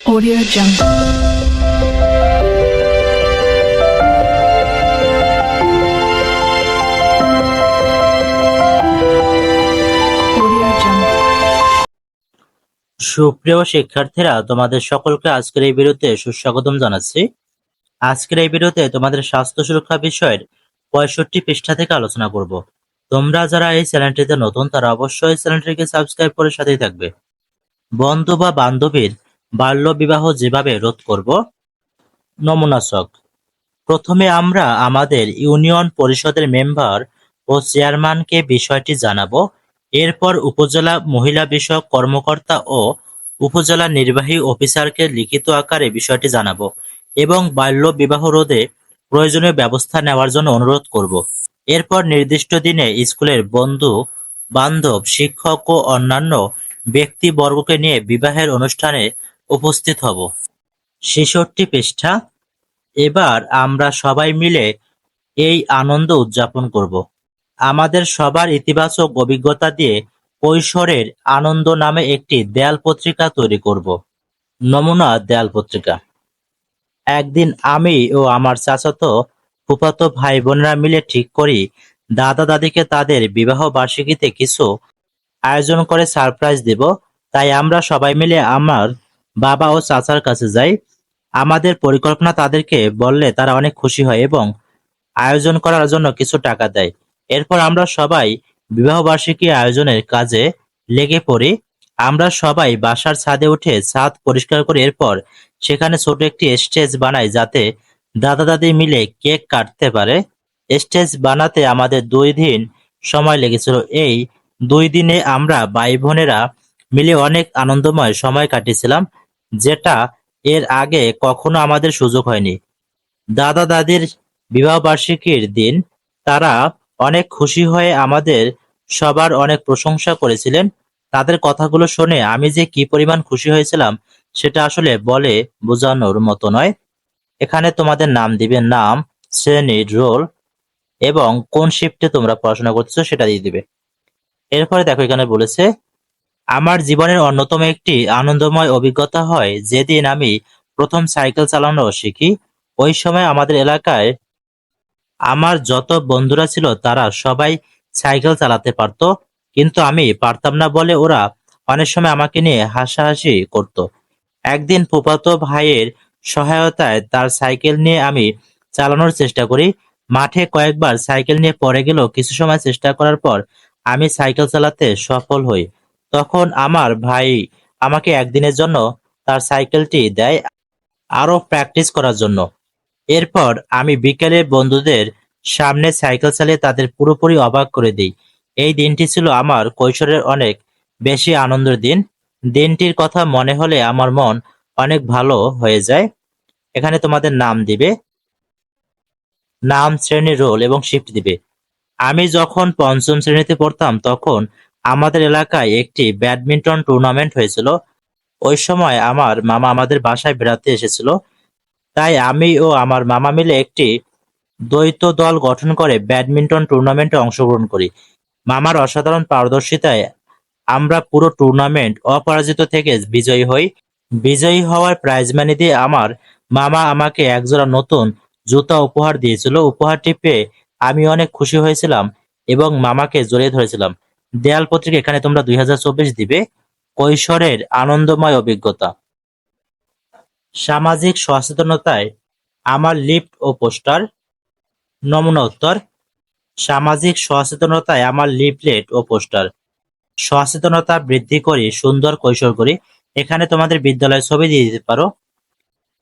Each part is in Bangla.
Audio Jungle. সুপ্রিয় শিক্ষার্থীরা, তোমাদের সকলকে আজকের এই ভিডিওতে সুস্বাগতম জানাচ্ছি। আজকের এই ভিডিওতে তোমাদের স্বাস্থ্য সুরক্ষা বিষয়ের পঁয়ষট্টি পৃষ্ঠা থেকে আলোচনা করব। তোমরা যারা এই চ্যানেলটিতে নতুন, তারা অবশ্যই চ্যানেলটিকে সাবস্ক্রাইব করে সাথেই থাকবে। বন্ধু বা বান্ধবীর বাল্য বিবাহ যেভাবে রোধ করব নমুনাচক প্রথমে আমরা আমাদের ইউনিয়ন পরিষদের মেম্বার ও চেয়ারম্যানকে বিষয়টি জানাব। এরপর উপজেলা মহিলা বিষয়ক কর্মকর্তা ও উপজেলা নির্বাহী অফিসারকে লিখিত আকারে বিষয়টি জানাব এবং বাল্য বিবাহ রোধে প্রয়োজনীয় ব্যবস্থা নেওয়ার জন্য অনুরোধ করব। এরপর নির্দিষ্ট দিনে স্কুলের বন্ধু, বান্ধব, শিক্ষক ও অন্যান্য ব্যক্তিবর্গকে নিয়ে বিবাহের অনুষ্ঠানে উপস্থিত হব। ছেষট্টি পৃষ্ঠা। এবার আমরা সবাই মিলে এই আনন্দ উদযাপন করব। আমাদের সবার ইতিবাচক অভিজ্ঞতা দিয়ে কৈশোরের আনন্দ নামে একটি দেয়াল পত্রিকা তৈরি করব। নমুনা দেয়াল পত্রিকা। একদিন আমি ও আমার চাচাতো ফুফাতো ভাই বোনেরা মিলে ঠিক করি, দাদা দাদিকে তাদের বিবাহ বার্ষিকীতে কিছু আয়োজন করে সারপ্রাইজ দেব। তাই আমরা সবাই মিলে আমার বাবা ও চাচার কাছে যাই। আমাদের পরিকল্পনা তাদেরকে বললে তারা অনেক খুশি হয় এবং আয়োজন করার জন্য কিছু টাকা দেয়। এরপর আমরা সবাই বিবাহবার্ষিকী আয়োজনের কাজে লেগে পড়ি। আমরা সবাই বাসার ছাদে উঠে ছাদ পরিষ্কার করে। এরপর সেখানে ছোট একটি স্টেজ বানাই যাতে দাদা দাদি মিলে কেক কাটতে পারে। স্টেজ বানাতে আমাদের দুই দিন সময় লেগেছিল। এই দুই দিনে আমরা ভাই বোনেরা মিলে অনেক আনন্দময় সময় কাটিয়েছিলাম। যেটা এর আগে কখনো আমাদের সুযোগ হয়নি। দাদা দাদির বিবাহ বার্ষিকীর দিন তারা অনেক খুশি হয়ে আমাদের সবার অনেক প্রশংসা করেছিলেন। তাদের কথাগুলো শুনে আমি যে কি পরিমাণ খুশি হয়েছিলাম সেটা আসলে বলে বোঝানোর মতো নয়। এখানে তোমাদের নাম দিবে নাম, শ্রেণি, রোল এবং কোন শিফটে তোমরা পড়াশোনা করতেছো সেটা দিয়ে দিবে। এরপরে দেখো এখানে বলেছে আমার জীবনের অন্যতম একটি আনন্দময় অভিজ্ঞতা হয়, যেদিন আমি প্রথম সাইকেল চালানো শিখি। ওই সময় আমাদের এলাকায় আমার যত বন্ধুরা ছিল, তারা সবাই সাইকেল চালাতে পারতো, কিন্তু আমি পারতাম না বলে ওরা অনেক সময় আমাকে নিয়ে হাসাহাসি করত। একদিন ফুফাতো ভাইয়ের সহায়তায় তার সাইকেল নিয়ে আমি চালানোর চেষ্টা করি। মাঠে কয়েকবার সাইকেল নিয়ে পড়ে গেলেও কিছু সময় চেষ্টা করার পর আমি সাইকেল চালাতে সফল হই। তখন আমার ভাই আমাকে একদিনের জন্য তার সাইকেলটি দেয় আরও প্র্যাকটিস করার জন্য। এরপর আমি বিকেলে বন্ধুদের সামনে সাইকেল চালিয়ে তাদের পুরোপুরি অবাক করে দিই। এই দিনটি ছিল আমার কৈশোরের অনেক বেশি আনন্দের দিন। দিনটির কথা মনে হলে আমার মন অনেক ভালো হয়ে যায়। এখানে তোমাদের নাম দিবে। নাম, শ্রেণি, রোল এবং শিফট দিবে। আমি যখন পঞ্চম শ্রেণীতে পড়তাম তখন আমাদের এলাকায় একটি ব্যাডমিন্টন টুর্নামেন্ট হয়েছিল। ওই সময় আমার মামা আমাদের বাসায় বেড়াতে এসেছিল। তাই আমি ও আমার মামা মিলে একটি দ্বৈত দল গঠন করে ব্যাডমিন্টন টুর্নামেন্টে অংশগ্রহণ করি। মামার অসাধারণ পারদর্শিতায় আমরা পুরো টুর্নামেন্ট অপরাজিত থেকে বিজয়ী হই। বিজয়ী হওয়ার প্রাইজ মানি দিয়ে আমার মামা আমাকে একজোড়া নতুন জুতা উপহার দিয়েছিল। উপহারটি পেয়ে আমি অনেক খুশি হয়েছিলাম এবং মামাকে জড়িয়ে ধরেছিলাম। দেয়াল পত্রিকা এখানে তোমরা দুই হাজার চব্বিশ দিবে। কৈশোরের আনন্দময় অভিজ্ঞতা। সামাজিক সচেতনতায় আমার লিফট ও পোস্টার। নমুনা উত্তর, সামাজিক সচেতনতায় আমার লিফলেট ও পোস্টার। সচেতনতা বৃদ্ধি করি, সুন্দর কৈশোর করি। এখানে তোমাদের বিদ্যালয়ের ছবি দিয়ে দিতে পারো।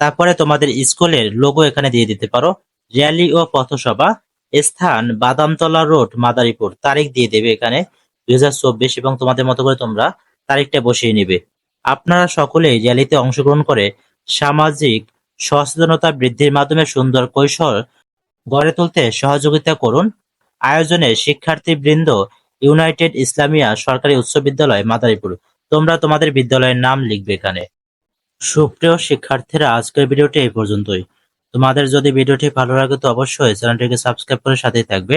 তারপরে তোমাদের স্কুলের লোগো এখানে দিয়ে দিতে পারো। র্যালি ও পথসভা। স্থান বাদামতলা রোড মাদারীপুর। তারিখ দিয়ে দেবে এখানে। দুই হাজার চব্বিশ এবং তোমাদের মতো করে তোমরা তারিখটা বসিয়ে নিবে। আপনারা সকলেই র্যালিতে অংশগ্রহণ করে সামাজিক সচেতনতা বৃদ্ধির মাধ্যমে সুন্দর কৈশোর গড়ে তুলতে সহযোগিতা করুন। আয়োজনে শিক্ষার্থীবৃন্দ, ইউনাইটেড ইসলামিয়া সরকারি উচ্চ বিদ্যালয়, মাদারীপুর। তোমরা তোমাদের বিদ্যালয়ের নাম লিখবে এখানে। সুপ্রিয় শিক্ষার্থীরা, আজকের ভিডিওটি এই পর্যন্তই। তোমাদের যদি ভিডিওটি ভালো লাগে তো অবশ্যই চ্যানেলটিকে সাবস্ক্রাইব করে সাথেই থাকবে।